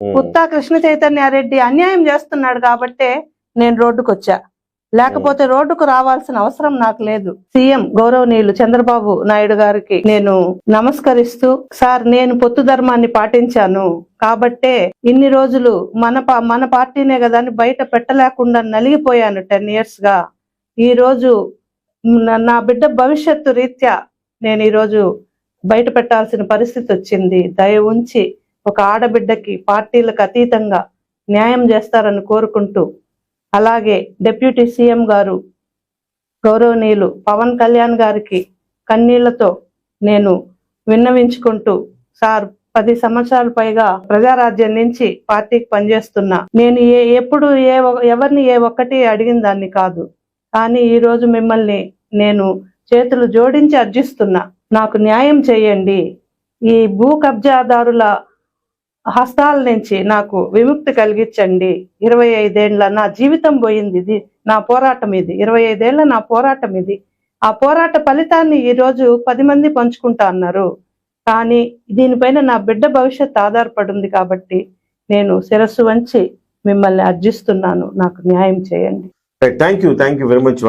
పుత్తా కృష్ణ చైతన్యారెడ్డి అన్యాయం చేస్తున్నాడు కాబట్టే నేను రోడ్డుకు వచ్చా లేకపోతే రోడ్డుకు రావాల్సిన అవసరం నాకు లేదు. సీఎం గౌరవనీయులు చంద్రబాబు నాయుడు గారికి నేను నమస్కరిస్తూ సార్ నేను పొత్తు ధర్మాన్ని పాటించాను. కాబట్టే ఇన్ని రోజులు మన పా- మన పార్టీనే కదా అని బయట పెట్టలేకుండా నలిగిపోయాను టెన్ ఇయర్స్గా ఈ రోజు నా- నా బిడ్డ భవిష్యత్తు రీత్యా నేను ఈ రోజు బయట పెట్టాల్సిన పరిస్థితి వచ్చింది. దయ ఉంచి ఒక ఆడబిడ్డకి పార్టీలకు అతీతంగా న్యాయం చేస్తారని కోరుకుంటూ అలాగే డిప్యూటీ సీఎం గారు గౌరవనీయులు పవన్ కళ్యాణ్ గారికి కన్నీళ్ళతో నేను విన్నవించుకుంటూ సార్ పది సంవత్సరాల పైగా ప్రజారాజ్యం నుంచి పార్టీకి పనిచేస్తున్నా. నేను ఏ ఎప్పుడు ఏ ఒ- ఎవరిని ఏ ఒక్కటి అడిగిన దాన్ని కాదు. కానీ ఈ రోజు మిమ్మల్ని నేను చేతులు జోడించి అర్జిస్తున్నా. నాకు న్యాయం చేయండి. ఈ భూ కబ్జాదారుల హస్తాల నుంచి నాకు విముక్తి కలిగించండి. ఇరవై ఐదేళ్ళ నా జీవితం పోయింది ఇది. నా పోరాటం ఇది. ఇరవై ఐదేళ్ళ నా పోరాటం ఇది. ఆ పోరాట ఫలితాన్ని ఈ రోజు పది మంది పంచుకుంటా అన్నారు. కానీ దీనిపైన నా బిడ్డ భవిష్యత్ ఆధారపడి ఉంది కాబట్టి నేను శిరస్సు వంచి మిమ్మల్ని అర్జిస్తున్నాను. నాకు న్యాయం చేయండి. Thank you thank you very much